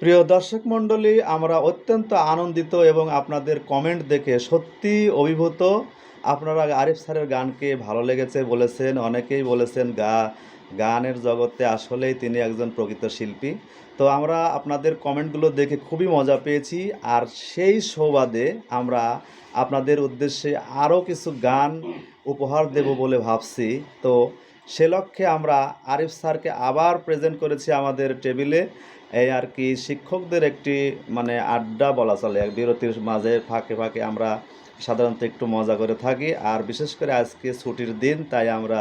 প্রিয় দর্শক মণ্ডলী, আমরা অত্যন্ত আনন্দিত এবং আপনাদের কমেন্ট দেখে সত্যি অভিভূত। আপনারা আরিফ স্যারের গানকে ভালো লেগেছে বলেছেন, অনেকেই বলেছেন, গা, গানের জগতে আসলেই তিনি একজন প্রকৃত শিল্পী। তো আমরা আপনাদের কমেন্টগুলো দেখে খুবই মজা পেয়েছি। আর সেই সৌবাদে আমরা আপনাদের উদ্দেশ্যে আরও কিছু গান উপহার দেব বলে ভাবছি। তো সে লক্ষ্যে আমরা আরিফ স্যারকে আবার প্রেজেন্ট করেছি আমাদের টেবিলে। এই আর কি শিক্ষকদের একটি মানে আড্ডা বলা চলে, এক বিরতির মাঝে ফাঁকে ফাঁকে আমরা সাধারণত একটু মজা করে থাকি। আর বিশেষ করে আজকে ছুটির দিন, তাই আমরা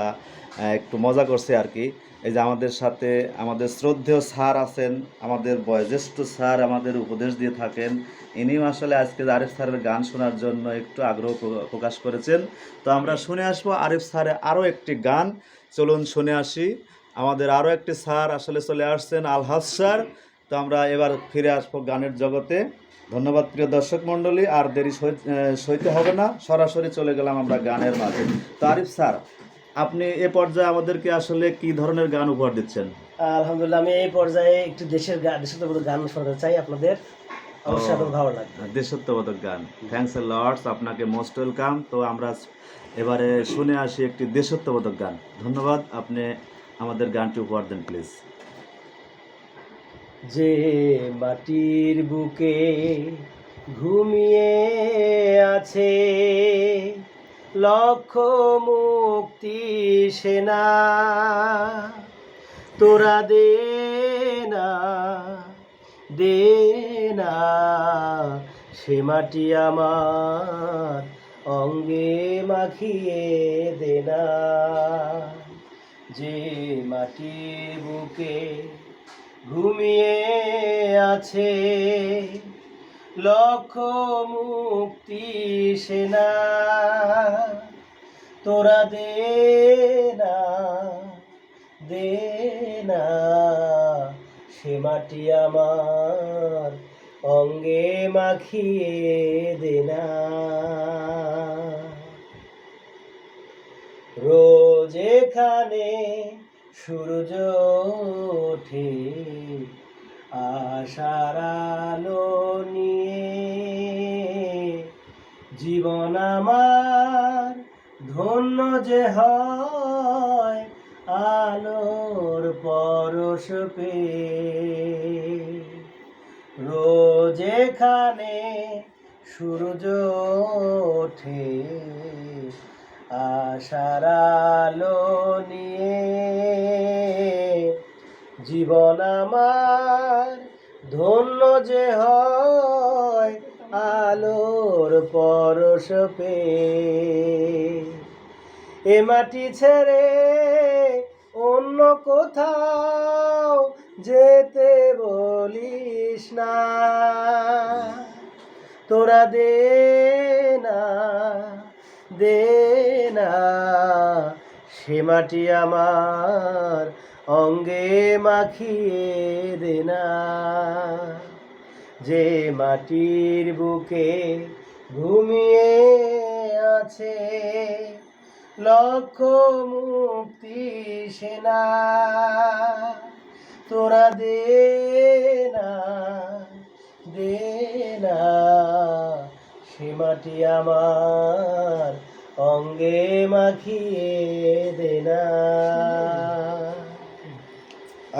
একটু মজা করছি আর কি। এই যে আমাদের সাথে আমাদের শ্রদ্ধেয় স্যার আছেন আমাদের বয়োজ্যেষ্ঠ স্যার আমাদের উপদেশ দিয়ে থাকেন। ইনিও আসলে আজকে আরিফ স্যারের গান শোনার জন্য একটু আগ্রহ প্রকাশ করেছেন। তো আমরা শুনে আসব আরিফ স্যারের আরও একটি গান। চলুন শুনে আসি। আমাদের আরও একটি স্যার আসলে চলে আসছেন, আলহাজ স্যার। তো আমরা এবার ফিরে আসব গানের জগতে। ধন্যবাদ প্রিয় দর্শক মণ্ডলী, আর দেরি সই- সইতে হবে না। সরাসরি চলে গেলাম আমরা গানের মাঝে। তো আরিফ স্যার আপনি এ পর্যায়ে আমাদেরকে আসলে কি ধরনের গান উপহার দিচ্ছেন? আলহামদুলিল্লাহ আমি এই পর্যায়ে একটু দেশের গা- দেশাত্মবোধক গান শোনাতে চাই আপনাদের। অবশ্যই আপনার ভালো লাগবে। দেশত্ববোধক গান। থ্যাংকস এ লর্ডস আপনাকে মোস্ট ওয়েলকাম তো আমরা এবারে শুনে আসি একটি দেশত্ববোধক গান। ধন্যবাদ আপনি আমাদের গানটি উপহার দেন প্লিজ যে মাটির বুকে ঘুমিয়ে আছে লক্ষ মুক্তি সেনা। তোরা দে না দে না, সে মাটি আমার অঙ্গে মাখিয়ে দে না। যে মাটি বুকে ঘুমিয়ে আছে লক্ষ মুক্তি সেনা। তোরা দে না দে না। সে মাটি আমার অঙ্গে মাখিয়ে দে না। রোজ এখানে সূর্য ওঠে, আশার আলো নিয়ে। জীবন আমার ধন্য যে হয় আলোর পরশ পেয়ে রোজ এখানে সূর্য ওঠে আশার আলো নিয়ে। জীবন আমার ধন্য যে হয় আলোর পরশ পেয়ে এ মাটি ছেড়ে অন্য কোথাও যেতে বলিস না। তোরা দে না দে না, সে মাটি আমার অঙ্গে মাখিয়ে দে না। যে মাটির বুকে ঘুমিয়ে আছে লক্ষ মুক্তি সেনা। তোরা দে না দে না, সে মাটি আমার অঙ্গে মাখিয়ে দে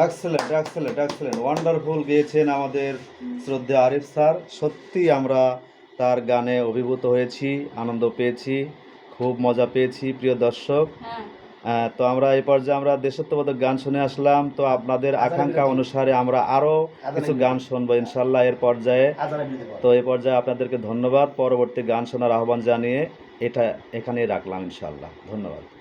এক্সেলেন্ট এক্সেলেন্ট এক্সেলেন্ট ওয়ান্ডারফুল গেয়েছেন আমাদের শ্রদ্ধে আরিফ স্যার। সত্যি আমরা তার গানে অভিভূত হয়েছি, আনন্দ পেয়েছি। খুব মজা পেয়েছি প্রিয় দর্শক। আহ, তো আমরা এই পর্যায়ে আমরা দেশত্ববোধক গান শুনে আসলাম। তো আপনাদের আকাঙ্ক্ষা অনুসারে আমরা আরও কিছু গান শুনব ইনশাল্লাহ এর পর্যায়ে। তো এই পর্যায়ে আপনাদেরকে ধন্যবাদ। পরবর্তী গান শোনার আহ্বান জানিয়ে এটা এখানেই রাখলাম ইনশাল্লাহ ধন্যবাদ।